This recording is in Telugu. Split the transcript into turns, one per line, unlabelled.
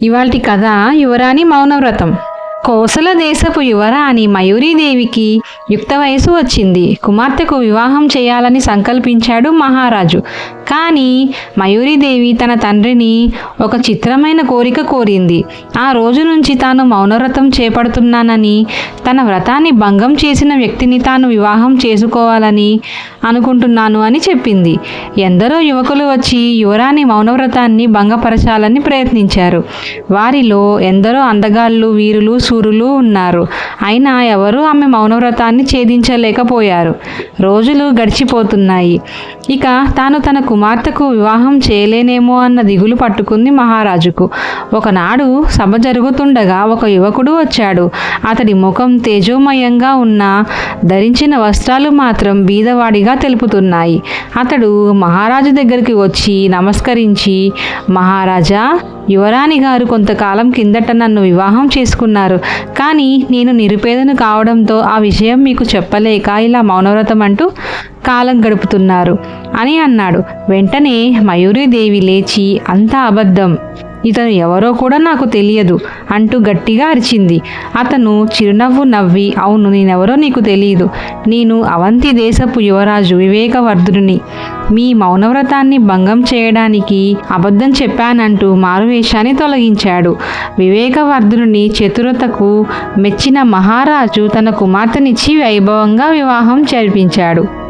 ఇవాల్టి కథ యువరాణి మౌనవ్రతం. కోసల దేశపు యువరాణి మయూరీదేవికి యుక్త వయసు వచ్చింది. కుమార్తెకు వివాహం చేయాలని సంకల్పించాడు మహారాజు. కానీ మయూరీదేవి తన తండ్రిని ఒక చిత్రమైన కోరిక కోరింది. ఆ రోజు నుంచి తాను మౌనవ్రతం చేపడుతున్నానని తన వ్రతాన్ని భంగం చేసిన వ్యక్తిని తాను వివాహం చేసుకోవాలని అనుకుంటున్నాను అని చెప్పింది. ఎందరో యువకులు వచ్చి యువరాణి మౌనవ్రతాన్ని భంగపరచాలని ప్రయత్నించారు. వారిలో ఎందరో అందగాళ్ళు వీరులు సూరులు ఉన్నారు. అయినా ఎవరూ ఆమె మౌనవ్రతాన్ని ఛేదించలేకపోయారు. రోజులు గడిచిపోతున్నాయి. ఇక తాను తన కుమార్తెకు వివాహం చేయలేనేమో అన్న దిగులు పట్టుకుంది మహారాజుకు. ఒకనాడు సభ జరుగుతుండగా ఒక యువకుడు వచ్చాడు. అతడి ముఖం తేజోమయంగా ఉన్న ధరించిన వస్త్రాలు మాత్రం బీదవాడిగా తెలుపుతున్నాయి. అతడు మహారాజు దగ్గరికి వచ్చి నమస్కరించి మహారాజా యువరాణి గారు కొంతకాలం కిందట నన్ను వివాహం చేసుకున్నారు. కానీ నేను నిరుపేదను కావడంతో ఆ విషయం మీకు చెప్పలేక ఇలా మౌనవ్రతం అంటూ కాలం గడుపుతున్నారు అని అన్నాడు. వెంటనే మయూరీదేవి లేచి అంతా అబద్ధం. ఇతను ఎవరో కూడా నాకు తెలియదు అంటూ గట్టిగా అరిచింది. అతను చిరునవ్వు నవ్వి అవును నేనెవరో నీకు తెలియదు. నేను అవంతి దేశపు యువరాజు వివేకవర్ధుడిని. మీ మౌనవ్రతాన్ని భంగం చేయడానికి అబద్ధం చెప్పానంటూ మారువేషాన్ని తొలగించాడు. వివేకవర్ధుడిని చతురతకు మెచ్చిన మహారాజు తన కుమార్తెనిచ్చి వైభవంగా వివాహం జరిపించాడు.